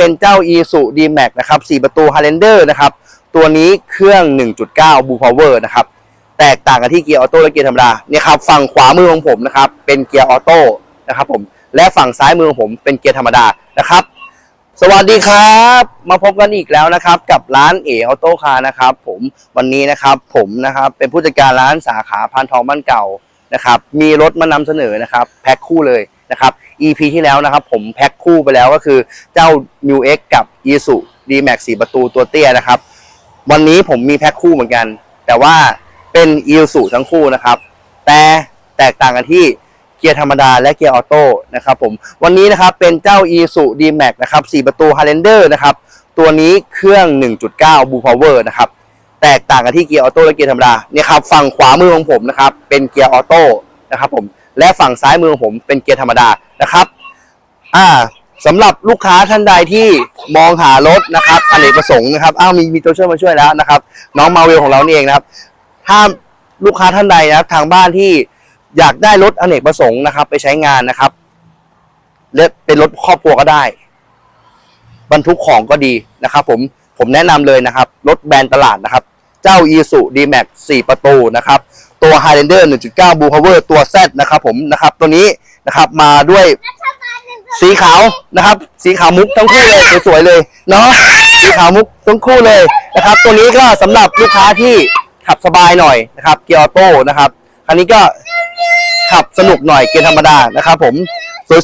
เป็นเจ้า e s u d max นะครับ 4 ประตู Highlander นะครับ ตัวนี้เครื่อง 1.9 Blue Power นะครับ แตกต่างกันที่เกียร์ออโต้และเกียร์ธรรมดา เนี่ยครับ ฝั่งขวามือของผมนะครับ เป็นเกียร์ออโต้นะครับผม และฝั่งซ้ายมือของผมเป็นเกียร์ธรรมดานะครับ สวัสดีครับ มาพบกันอีกแล้วนะครับ กับร้านเอออโต้คาร์นะครับ ผม วันนี้นะครับ ผมนะครับ เป็นผู้จัดการร้านสาขาพานทองบ้านเก่านะครับ มีรถมานำเสนอนะครับ แพ็คคู่เลยนะครับ EP ที่แล้วนะครับ ผมแพ็คคู่ไปแล้วก็คือเจ้า New X กับ i s u D-Max 4 ประตูตัวเตี้ยนะครับ วันนี้ผมมีแพ็คคู่เหมือนกัน แต่ว่าเป็น i s u ทั้งคู่นะครับ แต่แตกต่างกันที่เกียร์ธรรมดาและเกียร์ออโต้นะครับผมวันนี้นะครับเป็นเจ้า i s u D-Max นะครับ 4 ประตู Highlander นะครับ ตัวนี้เครื่อง 1.9 Blue Power นะครับแตกต่างกันที่เกียร์ออโต้และเกียร์ธรรมดาเนี่ยครับฝั่งขวามือของผมนะครับเป็นเกียร์ออโต้นะครับผม และฝั่งซ้ายมือของผมเป็นเกียร์ธรรมดานะครับ อ่าสำหรับลูกค้าท่านใดที่มองหารถนะครับอเนกประสงค์นะครับอ้าวมีมีตัวช่วยมาช่วยแล้วนะครับ น้องมาเวลของเรานี่เองนะครับ ถ้าลูกค้าท่านใดนะครับทางบ้านที่อยากได้รถอเนกประสงค์นะครับ ไปใช้งานนะครับและเป็นรถครอบครัวก็ได้ บรรทุกของก็ดีนะครับ ผมผมแนะนำเลยนะครับ รถแบรนด์ตลาดนะครับ เจ้า i s u D-Max 4 ประตูนะครับ ตัว Highlander 1.9 Blue Power ตัว Z นะครับผมนะครับตัวนี้นะครับมาด้วยสีขาวนะครับ สีขาวมุกทั้งคู่เลยสวยๆเลยเนาะสีขาวมุกทั้งคู่เลยนะครับ ตัวนี้ก็สำหรับลูกค้าที่ขับสบายหน่อยนะครับ เกียร์ออโต้นะครับคันนี้ก็ขับสนุกหน่อยเกียร์ธรรมดานะครับ ผม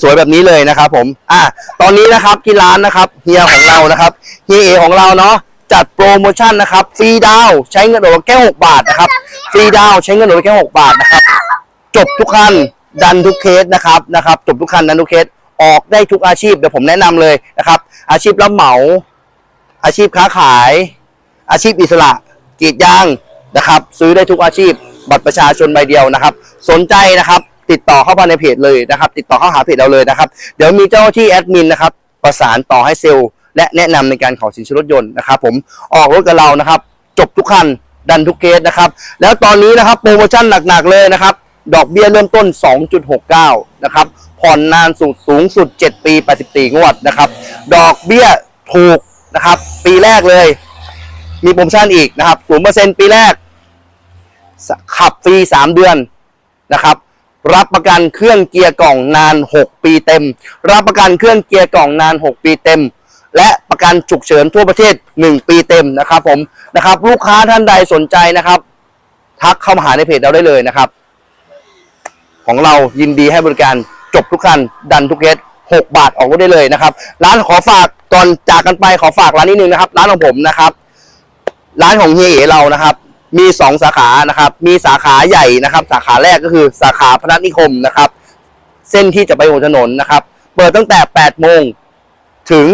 สวยๆแบบนี้เลยนะครับ ผม อะตอนนี้นะครับที่ร้านนะครับเฮียของเรานะครับเฮียเอของเราเนาะจัดโปรโมชั่นนะครับฟรีดาวใช้เงินโอนแค่6บาทนะครับ ฟรีดาวใช้เงินโอนแค่ 6 บาทนะครับ จบทุกคันดันทุกเคสนะครับนะครับ จบทุกคันดันทุกเคสออกได้ทุกอาชีพเดี๋ยวผมแนะนำเลยนะครับ อาชีพรับเหมา อาชีพค้าขาย อาชีพอิสระกีดยางนะครับ ซื้อได้ทุกอาชีพ บัตรประชาชนใบเดียวนะครับ สนใจนะครับ ติดต่อเข้ามาในเพจเลยนะครับ ติดต่อเข้าหาเพจเราเลยนะครับ เดี๋ยวมีเจ้าที่แอดมินนะครับ ประสานต่อให้เซลล์และแนะนำในการขอสินเชื่อรถยนต์นะครับ ผมออกรถกับเรานะครับ จบทุกคัน ดันทุกเคสนะครับ แล้วตอนนี้นะครับโปรโมชั่นหนักๆเลยนะครับ ดอกเบี้ยเริ่มต้น 2.69 นะครับ ผ่อนนานสุดสูงสุด 7 ปี 84 งวดนะครับ ดอกเบี้ยถูกนะครับ ปีแรกเลย มีโปรโมชั่นอีกนะครับ 0%ปีแรก ขับฟรี 3 เดือนนะครับรับประกันเครื่องเกียร์กล่องนาน 6 ปีเต็ม รับประกันเครื่องเกียร์กล่องนาน 6 ปีเต็ม และประกันฉุกเฉินทั่วประเทศ 1 ปีเต็มนะครับผมนะครับลูกค้าท่านใดสนใจนะครับ ทักเข้ามาหาในเพจเราได้เลยนะครับ ของเรายินดีให้บริการจบทุกคันดันทุกเคส6บาทออกรถได้เลยนะครับ ร้านขอฝากก่อนจากกันไปขอฝากร้านนิดนึงนะครับ ร้านของผมนะครับ ร้านของเฮียเอ๋เรานะครับ มีสองสาขานะครับ มีสาขาใหญ่นะครับ สาขาแรกก็คือสาขาพนัสนิคมนะครับ เส้นที่จะไปหัวถนนนะครับ เปิดตั้งแต่8โมงถึง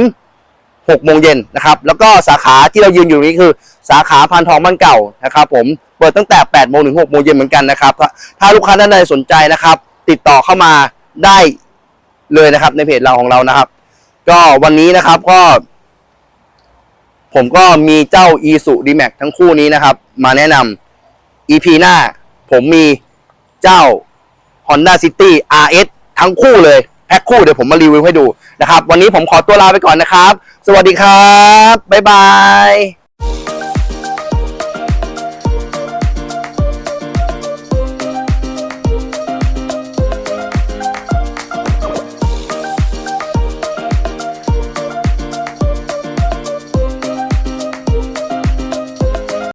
6โมงเย็นนะครับ แล้วก็สาขาที่เรายืนอยู่นี้คือ สาขาพานทองบ้านเก่านะครับ ผมเปิดตั้งแต่8โมงถึง6โมงเย็นเหมือนกันนะครับ ถ้าลูกค้าท่านใดสนใจนะครับ ติดต่อเข้ามาได้เลยนะครับในเพจเราของเรานะครับ ก็วันนี้นะครับก็ ผมก็มีเจ้า e s u d m a x ทั้งคู่นี้นะครับ มาแนะนำ EP หน้า ผมมีเจ้า Honda City RS ทั้งคู่เลยแพ็คคู่เดี๋ยวผมมารีวิวให้ดูนะครับ วันนี้ผมขอตัวลาไปก่อนนะครับ สวัสดีครับ บ๊ายบาย